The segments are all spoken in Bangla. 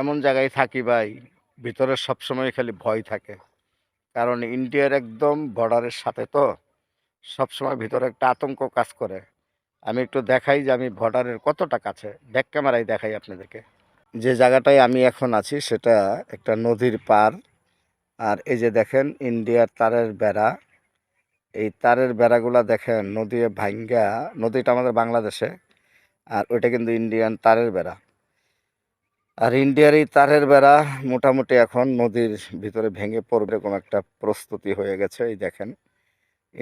এমন জায়গায় থাকি ভাই, ভিতরে সবসময় খালি ভয় থাকে। কারণ ইন্ডিয়ার একদম বর্ডারের সাথে তো, সবসময় ভিতরে একটা আতঙ্ক কাজ করে। আমি একটু দেখাই যে আমি বর্ডারের কতটা কাছে। ব্যাক ক্যামেরায় দেখাই আপনাদেরকে। যে জায়গাটায় আমি এখন আছি, সেটা একটা নদীর পার আর এই যে দেখেন, ইন্ডিয়ার তারের বেড়া। এই তারের বেড়াগুলা দেখেন, নদী ভাঙ্গা, নদীটা আমাদের বাংলাদেশে, আর ওইটা কিন্তু ইন্ডিয়ান তারের বেড়া। আর ইন্ডিয়ার এই তারের বেড়া মোটামুটি এখন নদীর ভিতরে ভেঙে পড়বে এরকম একটা প্রস্তুতি হয়ে গেছে, এই দেখেন।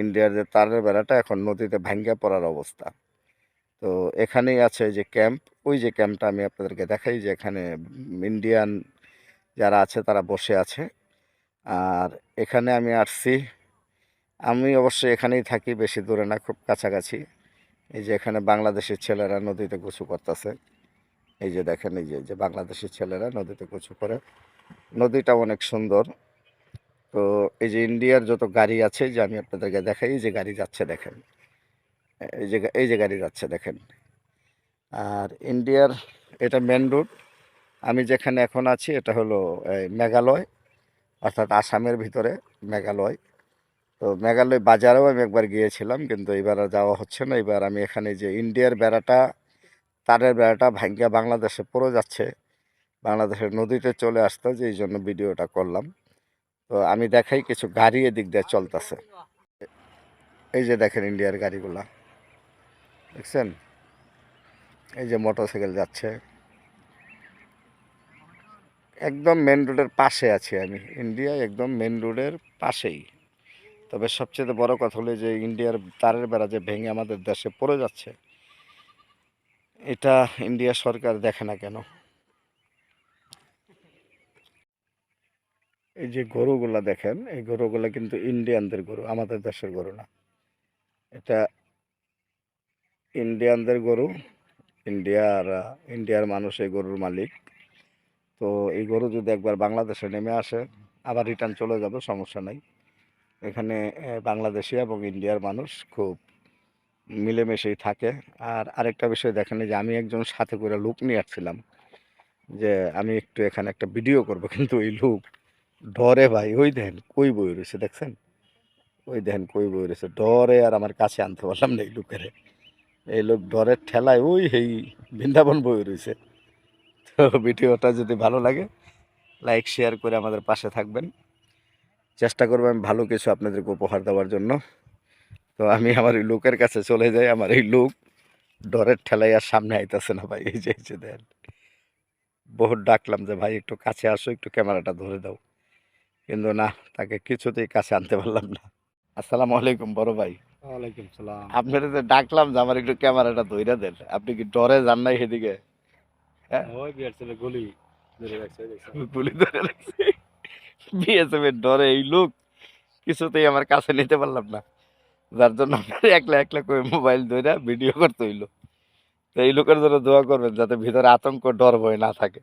ইন্ডিয়ার যে তারের বেড়াটা এখন নদীতে ভাঙ্গা পড়ার অবস্থা। তো এখানেই আছে যে ক্যাম্প, ওই যে ক্যাম্পটা আমি আপনাদেরকে দেখাই যে এখানে ইন্ডিয়ান যারা আছে তারা বসে আছে। আর এখানে আমি আসছি, আমি অবশ্যই এখানেই থাকি, বেশি দূরে না, খুব কাছাকাছি। এই যে এখানে বাংলাদেশের ছেলেরা নদীতে গোসু করতেছে। এই যে দেখেন, এই যে বাংলাদেশের ছেলেরা নদীতে গোসু করে। নদীটা অনেক সুন্দর। তো এই যে ইন্ডিয়ার যত গাড়ি আছে, যে আমি আপনাদেরকে দেখাই, এই যে গাড়ি যাচ্ছে দেখেন। এই যে এই যে গাড়ি যাচ্ছে দেখেন। আর ইন্ডিয়ার এটা মেন রুট আমি যেখানে এখন আছি, এটা হলো মেঘালয়, অর্থাৎ আসামের ভিতরে মেঘালয়। তো মেঘালয় বাজারেও আমি একবার গিয়েছিলাম, কিন্তু এবার যাওয়া হচ্ছে না। এবার আমি এখানে যে ইন্ডিয়ার বেড়াটা তারের বেড়াটা ভাঙ্গা বাংলাদেশে পড়ে যাচ্ছে। বাংলাদেশের নদীতে চলে আসতে যে এই জন্য ভিডিওটা করলাম। তো আমি দেখাই কিছু গাড়ি এদিক দিয়ে চলতেছে। এই যে দেখেন ইন্ডিয়ার গাড়িগুলা। দেখছেন? এই যে মোটরসাইকেল যাচ্ছে। একদম মেন রোডের পাশে আছি আমি। ইন্ডিয়া একদম মেন রোডের পাশেই। তবে সবচেয়ে বড় কথা হলো যে ইন্ডিয়ার তারের বেড়া যে ভেঙে আমাদের দেশে পড়ে যাচ্ছে এটা ইন্ডিয়া সরকার দেখে না কেন? এই যে গরুগুলা দেখেন, এই গরুগুলা কিন্তু ইন্ডিয়ানদের গরু, আমাদের দেশের গরু না। এটা ইন্ডিয়ানদের গরু, ইন্ডিয়ার ইন্ডিয়ার মানুষ এই গরুর মালিক। তো এই গরু যদি একবার বাংলাদেশে নেমে আসে, আবার রিটার্ন চলে যাবে, সমস্যা নাই। এখানে বাংলাদেশি এবং ইন্ডিয়ার মানুষ খুব মিলেমিশেই থাকে। আর আরেকটা বিষয় দেখেন যে আমি একজন সাথে করে লোক নিয়ে আসছিলাম, যে আমি একটু এখানে একটা ভিডিও করব, কিন্তু ওই লোক ডরে ভাই, ওই দেখেন কই বই রয়েছে দেখছেন? ওই দেখেন কই বই রয়েছে, ডরে আর আমার কাছে আনতে পারলাম না এই লোকের। এই লোক ডরের ঠেলায় ওই এই বৃন্দাবন বই রয়েছে। তো ভিডিওটা যদি ভালো লাগে, লাইক, শেয়ার করে আমাদের পাশে থাকবেন। চেষ্টা করব আমি ভালো কিছু আপনাদেরকে উপহার দেওয়ার জন্য। তো আমি আমার ওই লোকের কাছে চলে যাই আমার এই লোক ডরের ঠেলাই আর সামনে আইতেছে না ভাই এই যে এই যে দেন। বহুত ডাকলাম যে ভাই একটু কাছে আসো একটু ক্যামেরাটা ধরে দাও। কিন্তু না তাকে কিছুতেই কাছে আনতে পারলাম না। আসসালামু আলাইকুম বড় ভাই। ওয়ালাইকুম সালাম। আপনার যে ডাকলাম যে আমার একটু ক্যামেরাটা ধরে দেন আপনি কি ডরে যান নাই সেদিকে ওই বিয়ার ছেলে গলি ধরে রাখছে গুলি ধরে রাখছে। বিএসএফ এর ডরে এই লোক কিছুতেই আমার কাছে নিতে পারলাম না। যার জন্য আপনার একলা একলা করে মোবাইল ধরে ভিডিও করতে হইল। তো এই লোকের জন্য দোয়া করবেন যাতে ভিতরে আতঙ্ক ডর ভয় না থাকে।